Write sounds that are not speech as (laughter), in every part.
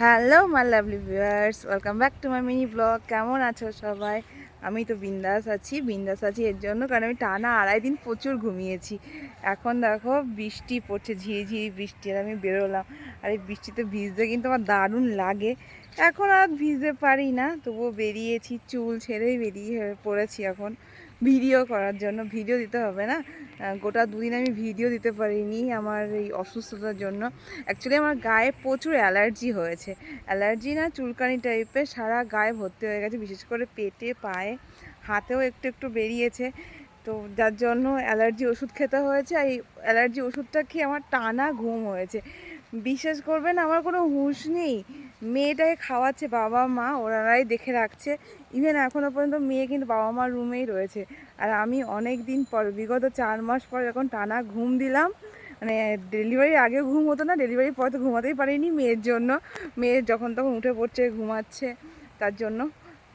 Hello my lovely viewers welcome back to my mini blog কেমন আছো সবাই? আমি তো বিন্দাস আছি বিন্দাস আছি এর জন্য, কারণ আমি টানা আড়াই দিন প্রচুর ঘুমিয়েছি। এখন দেখো, বৃষ্টি পড়ছে, ঝিরিঝিরি বৃষ্টি, আর আমি বেরোলাম। আর এই বৃষ্টিতে ভিজতে কিন্তু আমার দারুণ লাগে। এখন আর ভিজতে পারি না, তবুও বেরিয়েছি, চুল ছেড়েই বেরিয়ে পড়েছি এখন। ভিডিও করার জন্য ভিডিও দিতে হবে না। গোটা দুদিন আমি ভিডিও দিতে পারিনি আমার এই অসুস্থতার জন্য। অ্যাকচুয়ালি আমার গায়ে প্রচুর অ্যালার্জি হয়েছে। অ্যালার্জি না, চুলকানি টাইপের সারা গায়ে ভর্তি হয়ে গেছে, বিশেষ করে পেটে, পায়ে, হাতেও একটু একটু বেরিয়েছে। তো যার জন্য অ্যালার্জি ওষুধ খেতে হয়েছে এই অ্যালার্জি ওষুধটা খেয়ে আমার টানা ঘুম হয়েছে। বিশ্বাস করবেন, আমার কোনো হুঁশ নেই। মেয়েটাকে খাওয়াচ্ছে বাবা মা ওরাই দেখে রাখছে। ইভেন এখনও পর্যন্ত মেয়ে কিন্তু বাবা মার রুমেই রয়েছে। আর আমি অনেক দিন পর, বিগত চার মাস পর যখন টানা ঘুম দিলাম মানে ডেলিভারির আগে ঘুম হতো না ডেলিভারির পর তো ঘুমাতেই পারিনি মেয়ের জন্য। মেয়ে যখন তখন উঠে পড়ছে, ঘুমাচ্ছে, তার জন্য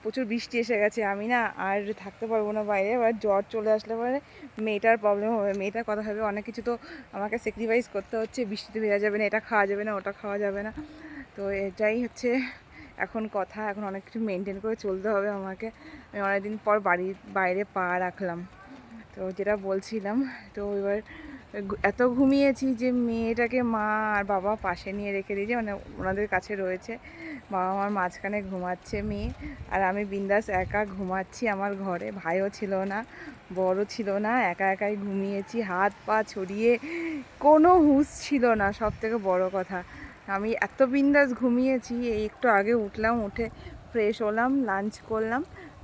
প্রচুর বৃষ্টি এসে গেছে। আমি না আর থাকতে পারব না বাইরে, এবার জ্বর চলে আসলে পরে মেয়েটার প্রবলেম হবে। মেয়েটার কথা হবে অনেক কিছু তো আমাকে স্যাক্রিফাইস করতে হচ্ছে। বৃষ্টিতে ভেজা যাবে না, এটা খাওয়া যাবে না, ওটা খাওয়া যাবে না। তো এটাই হচ্ছে এখন কথা, এখন অনেক কিছু মেনটেন করে চলতে হবে আমাকে। আমি অনেকদিন পর বাড়ির বাইরে পা রাখলাম। তো যেটা বলছিলাম, তো এবার এত ঘুমিয়েছি যে মেয়েটাকে মা আর বাবা পাশে নিয়ে রেখে দিয়েছে মানে ওনাদের কাছে রয়েছে। বাবা আমার মাঝখানে ঘুমাচ্ছে মেয়ে, আর আমি বিন্দাস একা ঘুমাচ্ছি আমার ঘরে। ভাইও ছিল না বড় ছিল না, একা একাই ঘুমিয়েছি, হাত পা ছড়িয়ে কোনো হুঁশ ছিল না সব থেকে বড় কথা। আমি এত বিন্দাস ঘুমিয়েছি, এই একটু আগে উঠলাম, উঠে ফ্রেশ হলাম লাঞ্চ করলাম।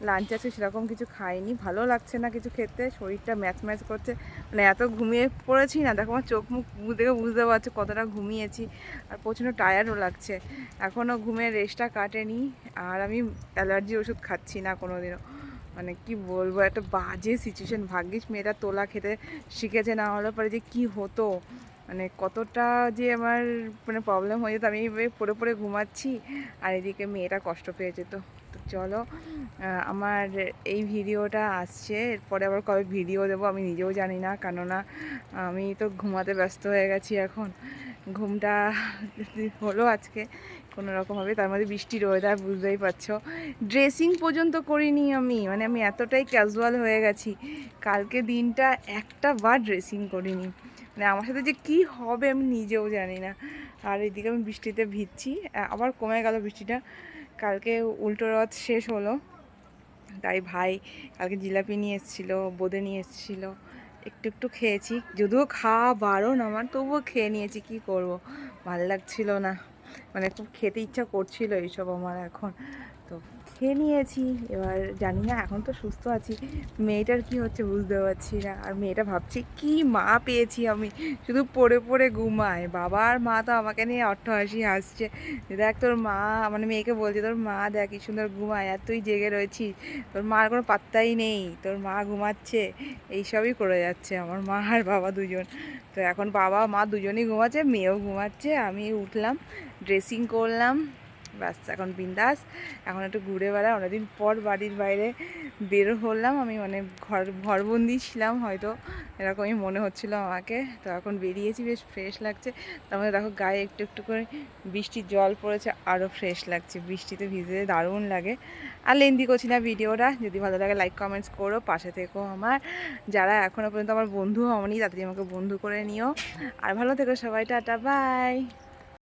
লাঞ্চ আছে, সেরকম কিছু খাইনি। ভালো লাগছে না কিছু খেতে, শরীরটা ম্যাচ ম্যাচ করছে। মানে এত ঘুমিয়ে পড়েছি না, দেখো আমার চোখ মুখ দেখে বুঝতে পারছ কতটা ঘুমিয়েছি। আর প্রচণ্ড টায়ার্ডও লাগছে। এখনও ঘুমের রেস্টটা কাটেনি। আর আমি অ্যালার্জি ওষুধ খাচ্ছি না কোনো দিনও মানে কি বলব, একটা বাজে সিচুয়েশন ভাগ্যিস মেয়েটা তোলা খেতে শিখেছে, না হলে পরে যে কি হতো। মানে কতটা যে আমার মানে প্রবলেম হয়ে যেত, আমি পড়ে পড়ে ঘুমাচ্ছি আর এদিকে মেয়েটা কষ্ট পেয়ে যেত তো চলো আমার এই ভিডিওটা আসছে, এরপরে আবার কবে ভিডিও দেবো আমি নিজেও জানি না, কেননা আমি তো ঘুমাতে ব্যস্ত হয়ে গেছি এখন। ঘুমটা (laughs) হলো আজকে, কোনো রকমভাবে তার মধ্যে বৃষ্টির ওয়েদার বুঝতেই পারছ। ড্রেসিং পর্যন্ত করিনি আমি মানে আমি এতটাই ক্যাজুয়াল হয়ে গেছি। কালকে দিনটা একটা বার ড্রেসিং করিনি। মানে আমার সাথে যে কি হবে আমি নিজেও জানি না। আর এদিকে আমি বৃষ্টিতে ভিজছি আবার কমে গেল বৃষ্টিটা। কালকে উল্টো রথ শেষ হলো, তাই ভাই কালকে জিলাপি নিয়ে এসেছিল, বোঁদে নিয়ে এসেছিল। একটু একটু খেয়েছি, যদিও খাওয়া বারণ আমার তবুও খেয়ে নিয়েছি, কি করব? ভালো লাগছিল না। মানে খুব খেতে ইচ্ছা করছিল এইসব আমার এখন। তো খেয়ে নিয়েছি, এবার জানি না, এখন তো সুস্থ আছি। মেয়েটার কি হচ্ছে বুঝতে পারছি না। আর মেয়েটা ভাবছে, কি মা পেয়েছি আমি? শুধু পড়ে পড়ে ঘুমায়। বাবা আর মা তো আমাকে নিয়ে অট্টহাসি হাসছে। দেখ তোর মা মানে মেয়েকে বলছে, তোর মা দেখ কি সুন্দর ঘুমায়, আর তুই জেগে রয়েছিস। তোর মার কোনো পাত্তাই নেই। তোর মা ঘুমাচ্ছে। এইসবই করে যাচ্ছে আমার মা আর বাবা দুজন। তো এখন বাবা, মা দুজনেই ঘুমাচ্ছে, মেয়েও ঘুমাচ্ছে। আমি উঠলাম ড্রেসিং করলাম। ব্যাস, এখন বিন্দাস। এখন একটু ঘুরে বেড়াই। অনেকদিন পর বাড়ির বাইরে বের হলাম। আমি মানে ঘর, ঘরবন্দি ছিলাম হয়তো। এরকমই মনে হচ্ছিল আমাকে। তো এখন বেরিয়েছি, বেশ ফ্রেশ লাগছে। তার মধ্যে দেখো গায়ে একটু একটু করে বৃষ্টির জল পড়েছে আরও ফ্রেশ লাগছে। বৃষ্টিতে ভিজে দারুণ লাগে। আর লেন্দি করছি না ভিডিওটা। যদি ভালো লাগে লাইক কমেন্টস করো। পাশে থেকো আমার। যারা এখনও পর্যন্ত আমার বন্ধু হওনি, তাড়াতাড়ি আমাকে বন্ধু করে নিও। আর ভালো থেকো সবাই, টাটা বাই